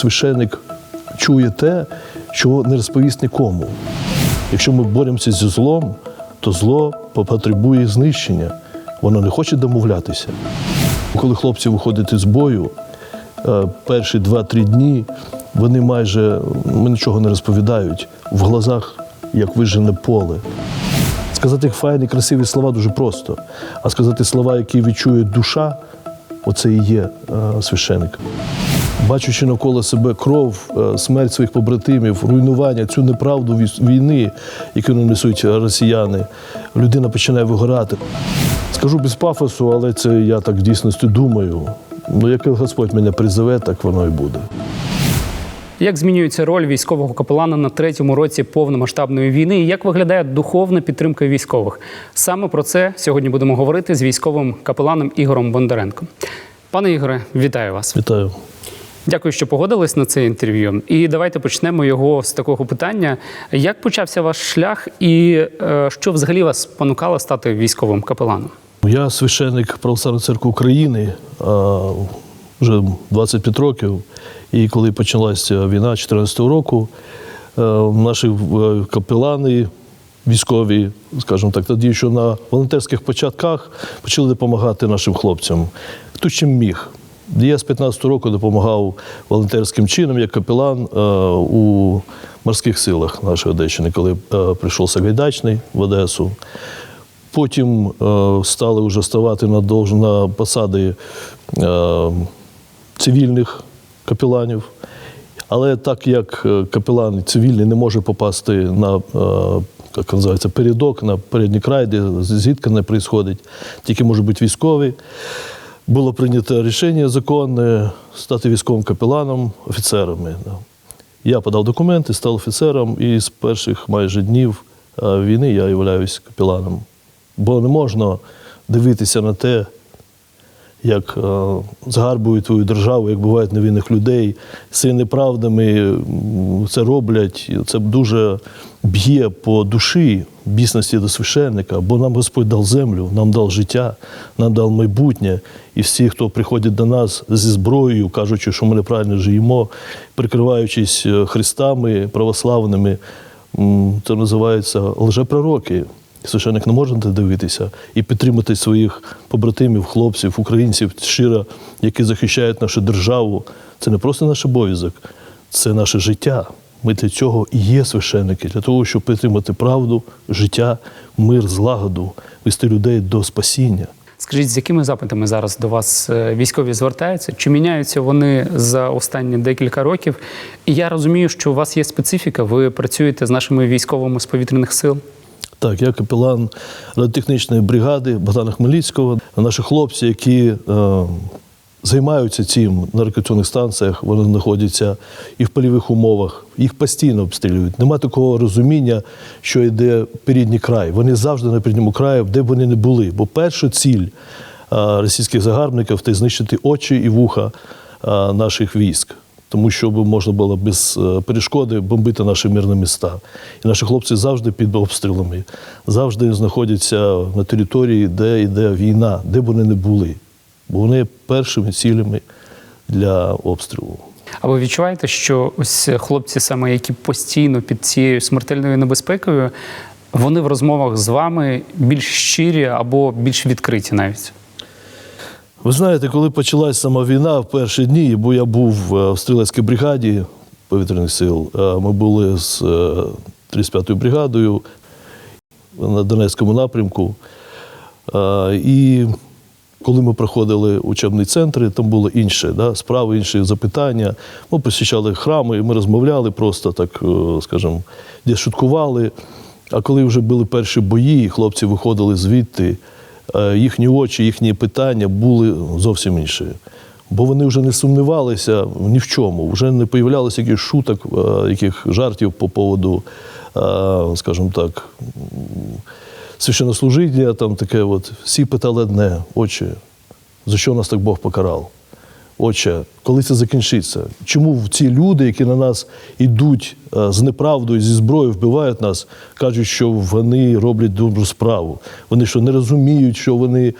священик чує те, чого не розповість нікому. Якщо ми боремося зі злом, то зло потребує знищення. Воно не хоче домовлятися. Коли хлопці виходять із бою, е, перші 2-3 дні вони майже ми нічого не розповідають. В глазах як вижене поле. Сказати файні, красиві слова дуже просто. А сказати слова, які відчує душа, оце і є е, священик. Бачучи навколо себе кров, е, смерть своїх побратимів, руйнування, цю неправду війни, яку нанесуть росіяни, людина починає вигорати. Скажу без пафосу, але це я так в дійсності думаю. Ну, як Господь мене призове, так воно і буде. Як змінюється роль військового капелана на третьому році повномасштабної війни? І як виглядає духовна підтримка військових? Саме про це сьогодні будемо говорити з військовим капеланом Ігорем Бондаренком. Пане Ігоре, вітаю вас. Вітаю. Дякую, що погодились на це інтерв'ю. І давайте почнемо його з такого питання: як почався ваш шлях, і е, що взагалі вас спонукало стати військовим капеланом? Я священник Православної церкви України вже 25 років. І коли почалася війна 2014 року, е, наші е, капелани військові, скажімо так, тоді що на волонтерських початках почали допомагати нашим хлопцям. Хто чим міг. Я з 15 року допомагав волонтерським чином як капелан е, у морських силах нашої Одещини, коли е, прийшов Сагайдачний в Одесу. Потім е, стали вже ставати на, на посади цивільних капеланів. Але так як капелан цивільний не може попасти на як називається, передок, на передній край, де зіткнення не відбувається, тільки може бути військовий. Було прийнято рішення законне стати військовим капеланом, офіцерами. Я подав документи, став офіцером, і з перших майже днів е, війни я являюсь капеланом. Бо не можна дивитися на те, як е, згарбують твою державу, як бувають невинних людей, з неправдами це роблять. Це дуже б'є по душі бісності до священника, бо нам Господь дав землю, нам дав життя, нам дав майбутнє. І всі, хто приходять до нас зі зброєю, кажучи, що ми неправильно живемо, прикриваючись е, хрестами православними, це називається лжепророки. Священник не може дивитися і підтримати своїх побратимів, хлопців, українців щиро, які захищають нашу державу. Це не просто наш обов'язок, це наше життя. Ми для цього і є священники, для того, щоб підтримати правду, життя, мир, злагоду, вести людей до спасіння. Скажіть, з якими запитами зараз до вас е, військові звертаються? Чи міняються вони за останні декілька років? І я розумію, що у вас є специфіка. Ви працюєте з нашими військовими з повітряних сил. Так, я капелан радіотехнічної бригади Богдана Хмельницького. Наші хлопці, які е, займаються цим на рекреаційних станціях, вони знаходяться і в польових умовах, їх постійно обстрілюють. Нема такого розуміння, що йде передній край. Вони завжди на передньому краї, де б вони не були. Бо перша ціль е, російських загарбників це знищити очі і вуха е, наших військ тому щоб можна було без е, перешкоди бомбити наші мирні міста. І наші хлопці завжди під обстрілами, завжди знаходяться на території, де йде війна, де б вони не були. Бо вони є першими цілями для обстрілу. А ви відчуваєте, що ось хлопці, саме які постійно під цією смертельною небезпекою, вони в розмовах з вами більш щирі або більш відкриті навіть? Ви знаєте, коли почалась сама війна в перші дні, бо я був е, в стрілецькій бригаді повітряних сил, е, ми були з е, 35-ю бригадою на Донецькому напрямку. Е, І коли ми проходили учебні центри, там було інше, да, справи, інші запитання. Ми посещали храми, ми розмовляли просто так, е, скажімо, десь шуткували. А коли вже були перші бої, хлопці виходили звідти, е, їхні очі, їхні питання були зовсім інші. Бо вони вже не сумнівалися ні в чому, вже не появлялося якихось шуток, е, яких жартів по поводу, е, скажімо так, священнослужіння, там таке от. Всі питали одне, очі, за що нас так Бог покарав? Отче, коли це закінчиться? Чому ці люди, які на нас йдуть е, з неправдою, зі зброєю, вбивають нас, кажуть, що вони роблять добру справу? Вони що не розуміють, що вони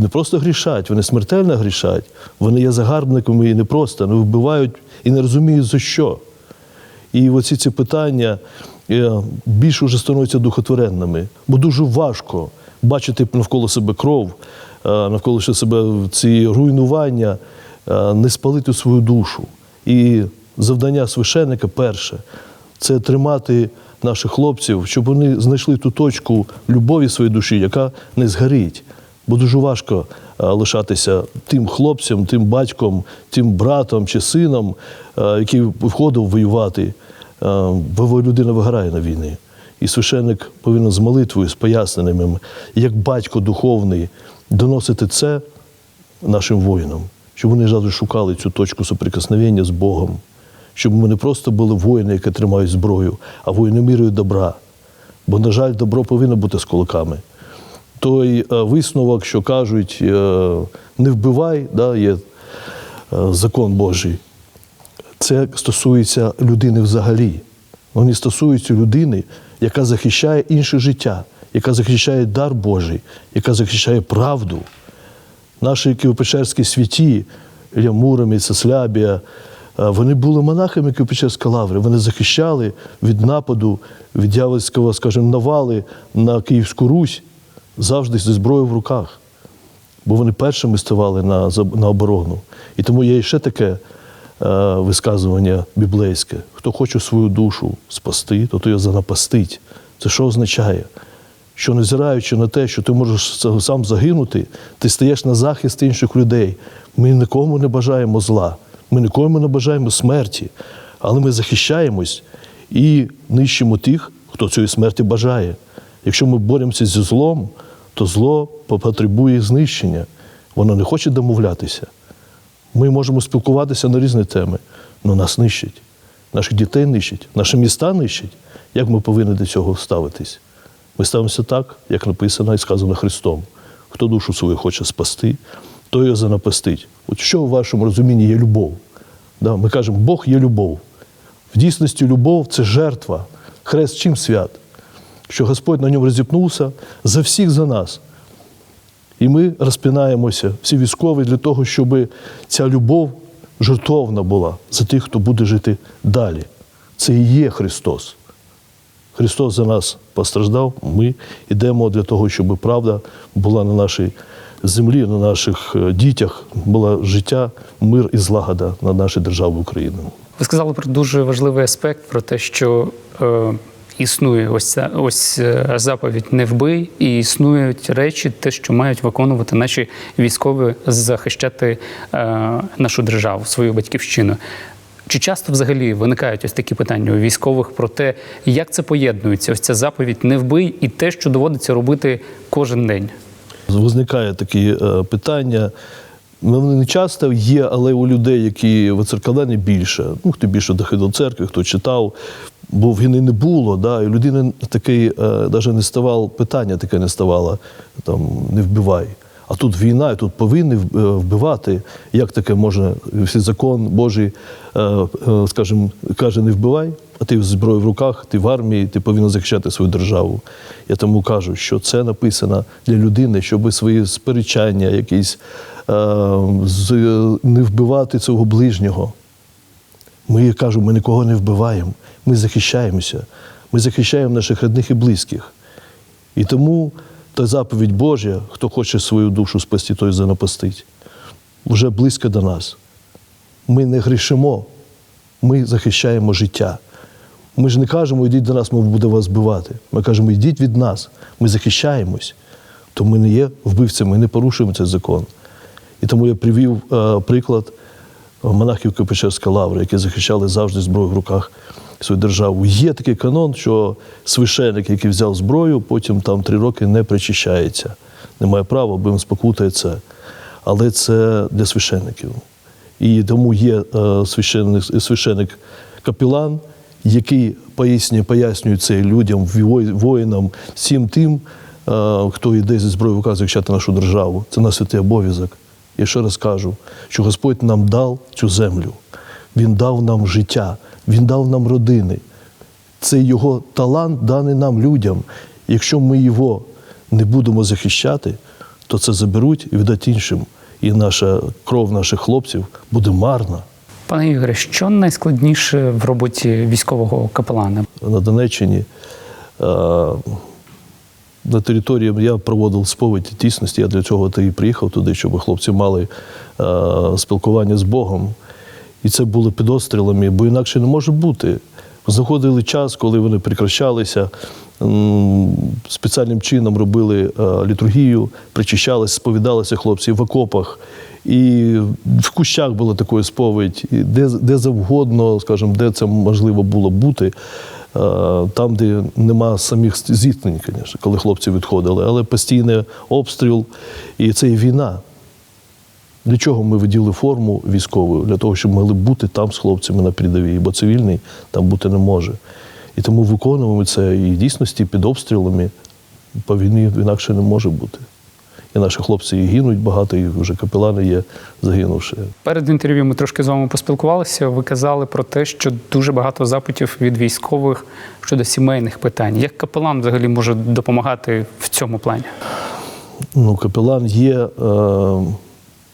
не просто грішать, вони смертельно грішать, вони є загарбниками і не просто, вони вбивають і не розуміють за що. І оці ці питання е, більше вже становляться духотворенними, бо дуже важко бачити навколо себе кров, е, навколо себе ці руйнування, е, не спалити свою душу. І завдання священника перше це тримати наших хлопців, щоб вони знайшли ту точку любові своєї душі, яка не згорить. Бо дуже важко е, лишатися тим хлопцям, тим батьком, тим братом чи сином, який виходив воювати. Бо людина виграє на війні. І священник повинен з молитвою, з поясненнями, як батько духовний, доносити це нашим воїнам, щоб вони завжди шукали цю точку соприкосновення з Богом, щоб ми не просто були воїни, які тримають зброю, а воїни мірою добра. Бо, на жаль, добро повинно бути з кулаками. Той е, висновок, що кажуть, е, не вбивай, да, є е, закон Божий. Це стосується людини взагалі. Вони стосуються людини, яка захищає інше життя, яка захищає дар Божий, яка захищає правду. Наші Києво-Печерські святі, Ілля Муромець, Сослябія, е, вони були монахами Києво-Печерської лаври. Вони захищали від нападу, від дьявольського, скажімо, навали на Київську Русь завжди зі зброєю в руках. Бо вони першими ставали на, на оборону. І тому є ще таке е, висказування біблейське: хто хоче свою душу спасти, то то занапастить. Це що означає? Що невзираючи на те, що ти можеш сам загинути, ти стаєш на захист інших людей. Ми нікому не бажаємо зла, ми нікому не бажаємо смерті, але ми захищаємось і нищимо тих, хто цієї смерті бажає. Якщо ми боремося зі злом, то зло потребує знищення. Воно не хоче домовлятися. Ми можемо спілкуватися на різні теми, але нас нищить. Наших дітей нищить, наші міста нищить. Як ми повинні до цього ставитись? Ми ставимося так, як написано і сказано Христом. Хто душу свою хоче спасти, то його занапастить. От що в вашому розумінні є любов? Да? Ми кажемо, Бог є любов. В дійсності любов це жертва. Хрест чим свят? Що Господь на ньому розіпнувся за всіх за нас. І ми розпинаємося, всі військові, для того, щоб ця любов жертовна була за тих, хто буде жити далі. Це і є Христос. Христос за нас постраждав, ми йдемо для того, щоб правда була на нашій землі, на наших е, дітях, була життя, мир і злагода на нашій державі Україні. Ви сказали про дуже важливий аспект про те, що е, існує ось ця ось е, заповідь не вбий, і існують речі, те, що мають виконувати наші військові, захищати е, нашу державу, свою батьківщину. Чи часто взагалі виникають ось такі питання у військових про те, як це поєднується? Ось ця заповідь не вбий і те, що доводиться робити кожен день? Виникає такі е, питання. Ну, Вони не часто є, але у людей, які воцеркалені більше. Ну, хто більше доходив до церкви, хто читав, бо війни не було, да, і людина такий навіть не ставало, питання таке не ставало, там, не вбивай. А тут війна, і тут повинні е, вбивати. Як таке можна? Закон Божий, е, е, скажімо, каже, не вбивай, а ти з зброєю в руках, ти в армії, ти повинен захищати свою державу. Я тому кажу, що це написано для людини, щоб свої сперечання, якісь не вбивати цього ближнього. Ми кажемо, ми нікого не вбиваємо, ми захищаємося, ми захищаємо наших рідних і близьких. І тому та заповідь Божа, хто хоче свою душу спасти, той занапастить, вже близько до нас. Ми не грішимо, ми захищаємо життя. Ми ж не кажемо, йдіть до нас, ми будемо вас вбивати. Ми кажемо, йдіть від нас, ми захищаємось. То ми не є вбивцями, ми не порушуємо цей закон. І тому я привів е, приклад монахів Києво-Печерської лаври, які захищали завжди зброю в руках свою державу. Є такий канон, що священик, який взяв зброю, потім там три роки не причищається. Не має права, бо він спокутає це. Але це для священиків. І тому є е, священник, священик капілан, який пояснює, пояснює це людям, воїнам, всім тим, е, хто йде зі зброєю в руках захищати нашу державу. Це наш святий обов'язок. Я ще раз кажу, що Господь нам дав цю землю, Він дав нам життя, Він дав нам родини. Це його талант даний нам людям. Якщо ми його не будемо захищати, то це заберуть і віддать іншим. І наша кров наших хлопців буде марна. Пане Ігоре, що найскладніше в роботі військового капелана? на Донеччині. е, На території я проводив сповідь дійсності. Я для цього і приїхав туди, щоб хлопці мали е, спілкування з Богом. І це було під обстрілами, бо інакше не може бути. Знаходили час, коли вони прикращалися, спеціальним чином робили е, літургію, причащалися, сповідалися хлопці в окопах. І в кущах була така сповідь, де, де завгодно, скажімо, де це можливо було бути, е, там, де нема самих зіткнень, коли хлопці відходили, але постійний обстріл, і це і війна. Для чого ми виділи форму військову? Для того, щоб могли бути там з хлопцями на передовій, бо цивільний там бути не може. І тому виконуємо це і в дійсності під обстрілами по війні інакше не може бути. І наші хлопці і гинуть багато, і вже капелани є загинувши. Перед інтерв'ю ми трошки з вами поспілкувалися. Ви казали про те, що дуже багато запитів від військових щодо сімейних питань. Як капелан взагалі може допомагати в цьому плані? Ну, капелан є е,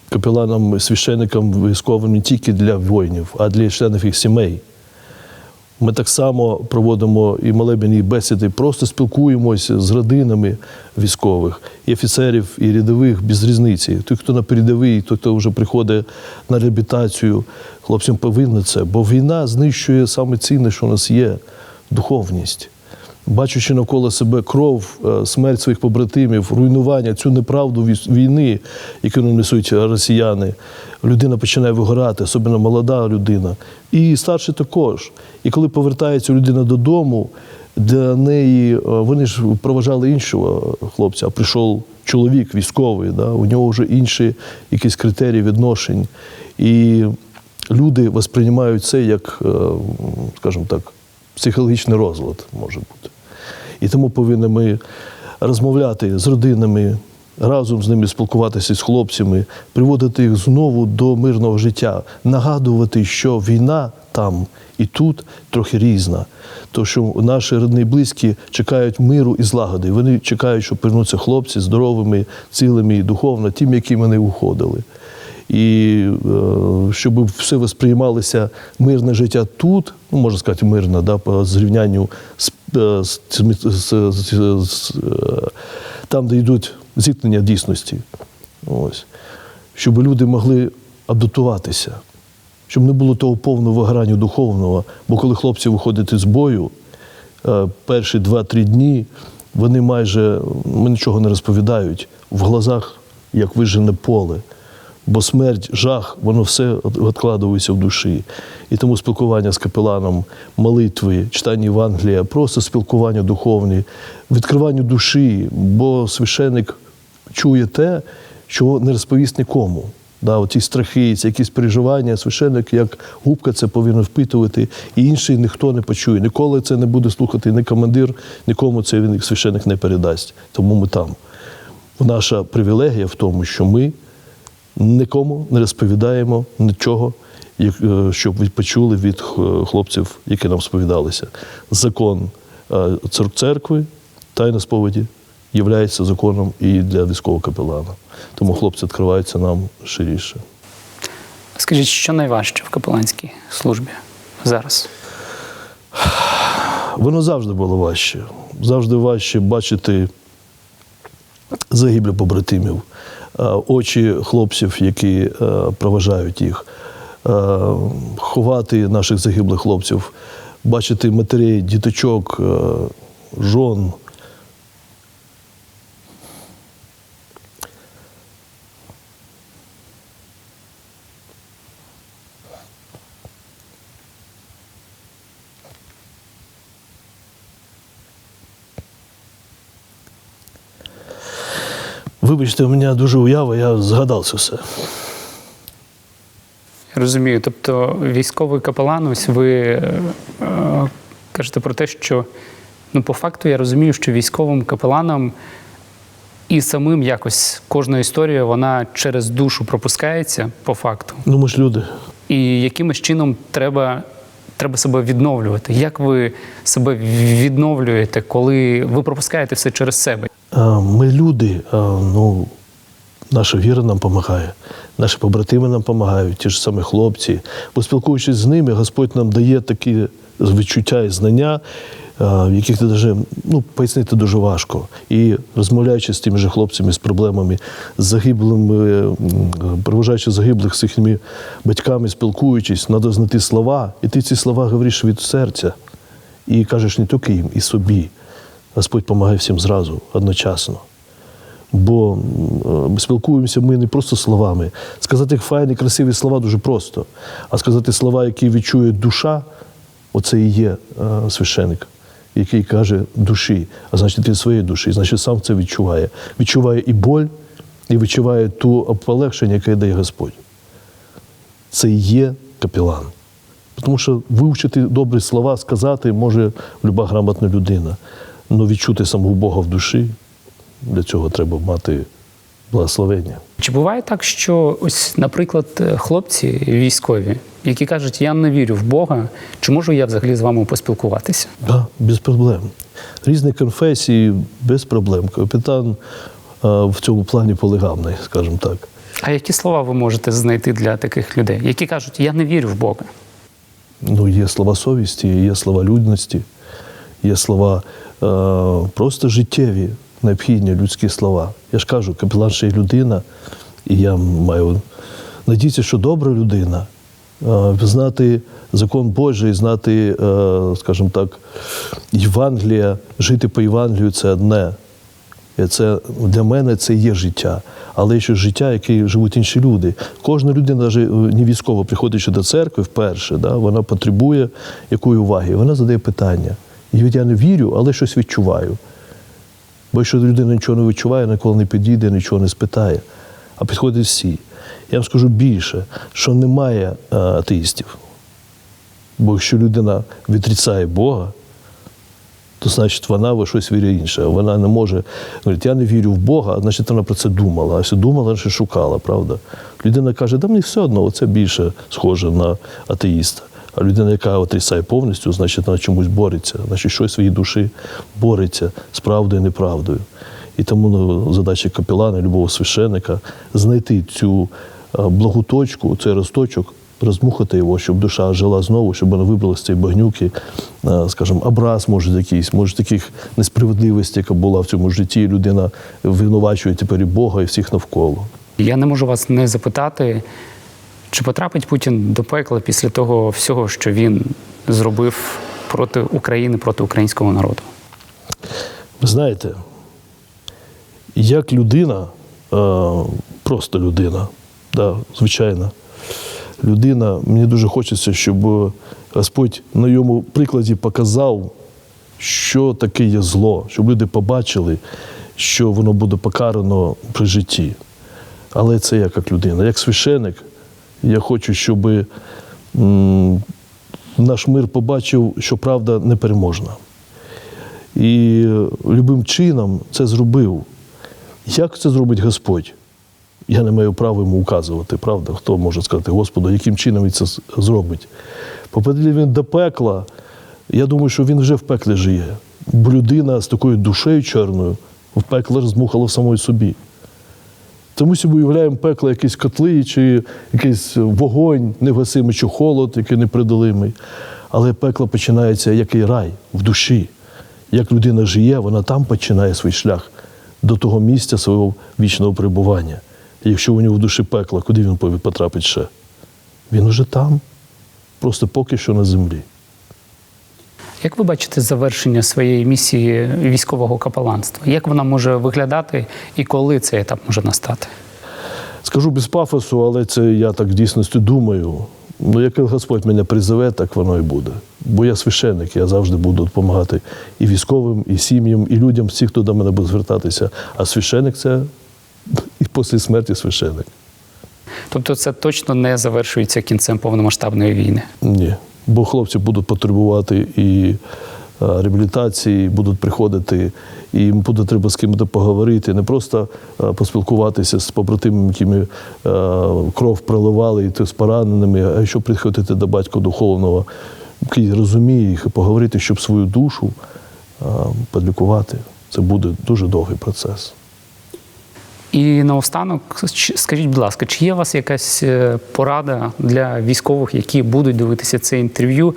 капеланом, священником військовим не тільки для воїнів, а для членів їх сімей. Ми так само проводимо і молебені, і бесіди, просто спілкуємося з родинами військових, і офіцерів, і рядових без різниці. Той, хто на передовій, той, хто вже приходить на реабілітацію, хлопцям повинно це. Бо війна знищує саме цінне, що у нас є духовність. Бачучи навколо себе кров, е, смерть своїх побратимів, руйнування, цю неправду війни, яку нам несуть росіяни, людина починає вигорати, особливо молода людина. І старші також. І коли повертається людина додому, для неї е, вони ж проважали іншого хлопця, а прийшов чоловік військовий, да? у нього вже інші якісь критерії відношень. І люди восприймають це як, е, скажімо так, психологічний розлад може бути. І тому повинні ми розмовляти з родинами, разом з ними спілкуватися з хлопцями, приводити їх знову до мирного життя, нагадувати, що війна там і тут трохи різна. То, що наші родні близькі чекають миру і злагоди. Вони чекають, щоб повернуться хлопці здоровими, цілими і духовно, тим, якими вони уходили і е, щоб все восприймалося мирне життя тут, ну можна сказати, мирне, да, по зрівнянню з, е, з, з, з, з, там, де йдуть зіткнення дійсності. Ось. Щоб люди могли адаптуватися, щоб не було того повного вигорання духовного. Бо коли хлопці виходять з бою, е, перші два-три дні вони майже ми нічого не розповідають в глазах, як вижене поле. Бо смерть, жах, воно все відкладується в душі. І тому спілкування з капеланом, молитви, читання Євангелія, просто спілкування духовне, відкривання душі, бо священник чує те, що не розповість нікому. Да, оті страхи, ці якісь переживання, священник, як губка, це повинен впитувати, і інший ніхто не почує. Ніколи це не буде слухати ні командир, нікому це він священник не передасть. Тому ми там. Наша привілегія в тому, що ми нікому не розповідаємо нічого, е, щоб ви почули від е, хлопців, які нам сповідалися. Закон е, цер- церкви, тайна сповіді, є законом і для військового капелана. Тому хлопці відкриваються нам ширіше. Скажіть, що найважче в капеланській службі зараз? Воно завжди було важче. Завжди важче бачити загиблі побратимів, очі хлопців, які е, проважають їх, е, ховати наших загиблих хлопців, бачити матерей, діточок, е, жон. Вибачте, у мене дуже уява, я згадав це все. Розумію. Тобто, військовий капелан, ось ви е, е, кажете про те, що ну, по факту я розумію, що військовим капеланам і самим якось кожна історія вона через душу пропускається по факту. Ну, ми ж люди. І якимось чином треба, треба себе відновлювати. Як ви себе відновлюєте, коли ви пропускаєте все через себе? Ми люди, ну, Наша віра нам допомагає, наші побратими нам допомагають, ті ж самі хлопці. Бо спілкуючись з ними, Господь нам дає такі відчуття і знання, яких ти даже, ну, пояснити дуже важко. І розмовляючи з тими же хлопцями з проблемами, з загиблими, проважаючи загиблих з їхніми батьками, спілкуючись, треба знайти слова, і ти ці слова говориш від серця. І кажеш не тільки їм, і собі. Господь допомагає всім зразу, одночасно. Бо е, спілкуємося ми не просто словами. Сказати файні, красиві слова дуже просто. А сказати слова, які відчує душа, оце і є е, священик, який каже душі, а значить від своєї душі, значить сам це відчуває. Відчуває і боль, і відчуває ту полегшення, яке дає Господь. Це і є капелан. Тому що вивчити добрі слова, сказати може люба грамотна людина. Але відчути самого Бога в душі, для цього треба мати благословення. Чи буває так, що ось, наприклад, хлопці військові, які кажуть, я не вірю в Бога, чи можу я взагалі з вами поспілкуватися? Да, без проблем. Різні конфесії без проблем. Капітан а, в цьому плані полегамний, скажімо так. А які слова ви можете знайти для таких людей, які кажуть, я не вірю в Бога? Ну, є слова совісті, є слова людності, є слова е, просто життєві, необхідні людські слова. Я ж кажу, капелан ще й людина, і я маю надіятися, що добра людина, е, знати закон Божий, знати, е, скажімо так, Євангелія, жити по Євангелію це одне. Це для мене це є життя. Але ще життя, яке живуть інші люди. Кожна людина, навіть не військово, приходячи до церкви вперше, да, вона потребує якої уваги. Вона задає питання. І я не вірю, але щось відчуваю. Бо якщо людина нічого не відчуває, ніколи не підійде, нічого не спитає. А підходять всі. Я вам скажу більше, що немає е, атеїстів. Бо якщо людина відрицає Бога, то значить вона в щось вірить інше. Вона не може говорить, я не вірю в Бога, значить вона про це думала. А якщо думала, значить шукала, правда? Людина каже, да мені все одно, це більше схоже на атеїста. А людина, яка отрицає повністю, значить вона чомусь бореться, значить щось в своїй душі бореться з правдою і неправдою. І тому ну, задача капелана, любого священика знайти цю е, благу точку, цей росточок, розмухати його, щоб душа жила знову, щоб вона вибрала з цієї багнюки, е, скажімо, образ, може, якийсь, може, таких несправедливостей, яка була в цьому житті, людина винувачує тепер і Бога, і всіх навколо. Я не можу вас не запитати, чи потрапить Путін до пекла після того всього, що він зробив проти України, проти українського народу? Ви знаєте, як людина, е, просто людина, да, звичайна людина, мені дуже хочеться, щоб Господь на йому прикладі показав, що таке є зло, щоб люди побачили, що воно буде покарано при житті. Але це я як людина, як священик, я хочу, щоб наш мир побачив, що правда непереможна. І любим чином це зробив. Як це зробить Господь? Я не маю права йому указувати, правда? Хто може сказати, Господу, яким чином він це зробить? Попаде він до пекла, я думаю, що він вже в пеклі живе. Бо людина з такою душею чорною в пекло розмухала в самої собі. Тому собі уявляємо пекло якісь котли, чи якийсь вогонь невгасимий, чи холод, який непридолимий. Але пекло починається як і рай в душі. Як людина живе, вона там починає свій шлях до того місця свого вічного перебування. І якщо у нього в душі пекло, куди він повинен потрапити ще? Він уже там, просто поки що на землі. Як ви бачите завершення своєї місії військового капеланства? Як вона може виглядати і коли цей етап може настати? Скажу без пафосу, але це я так в дійсності думаю. Ну, як Господь мене призове, так воно і буде. Бо я священник, я завжди буду допомагати і військовим, і сім'ям, і людям, всі, хто до мене буде звертатися. А священник це і після смерті священник. Тобто це точно не завершується кінцем повномасштабної війни. Ні. Бо хлопці будуть потребувати і е, реабілітації, будуть приходити, і їм буде треба з ким-то поговорити, не просто е, поспілкуватися з побратимами, якими е, кров проливали, і з пораненими, а що приходити до батька духовного, який розуміє їх, і поговорити, щоб свою душу подлікувати. Це буде дуже довгий процес. І наостанок, скажіть, будь ласка, чи є у вас якась е, порада для військових, які будуть дивитися це інтерв'ю,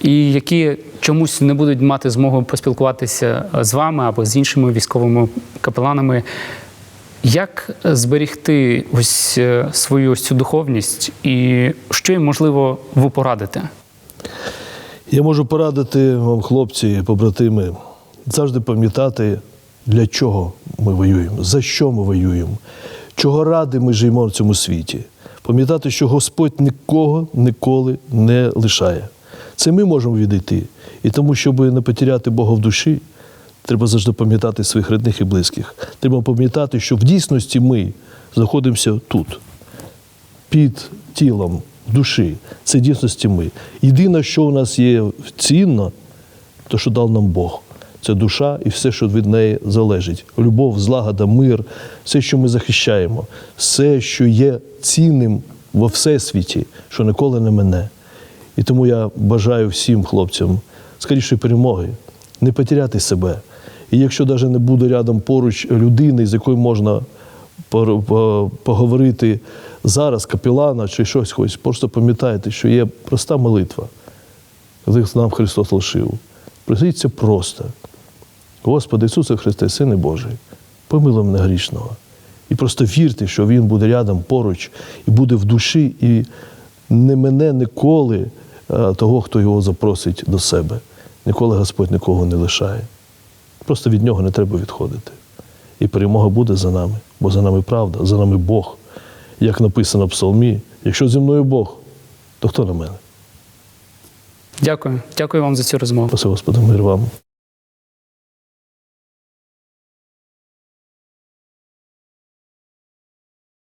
і які чомусь не будуть мати змогу поспілкуватися з вами або з іншими військовими капеланами? Як зберігти ось е, свою ось цю духовність, і що їм можливо ви порадите? Я можу порадити вам, хлопці, побратими, завжди пам'ятати, для чого ми воюємо, за що ми воюємо, чого ради ми живемо в цьому світі. Пам'ятати, що Господь нікого ніколи не лишає. Це ми можемо відійти. І тому, щоб не потеряти Бога в душі, треба завжди пам'ятати своїх рідних і близьких. Треба пам'ятати, що в дійсності ми знаходимося тут під тілом душі. Це дійсності ми. Єдине, що у нас є цінно, то що дав нам Бог. Це душа і все, що від неї залежить. Любов, злагода, мир, все, що ми захищаємо, все, що є цінним во всесвіті, що ніколи не мене. І тому я бажаю всім хлопцям скорішої перемоги, не потеряти себе. І якщо навіть не буде рядом поруч людини, з якою можна поговорити зараз, капелана чи щось хоч, просто пам'ятайте, що є проста молитва, коли нам Христос лишив. Просіться просто. Господи Ісусе Христе, Сине Божий, помилуй мене грішного. І просто вірте, що Він буде рядом поруч і буде в душі, і не мене ніколи е, того, хто його запросить до себе. Ніколи Господь нікого не лишає. Просто від нього не треба відходити. І перемога буде за нами, бо за нами правда, за нами Бог. Як написано в Псалмі, якщо зі мною Бог, то хто на мене? Дякую, дякую вам за цю розмову. Спаси Господи, мир вам.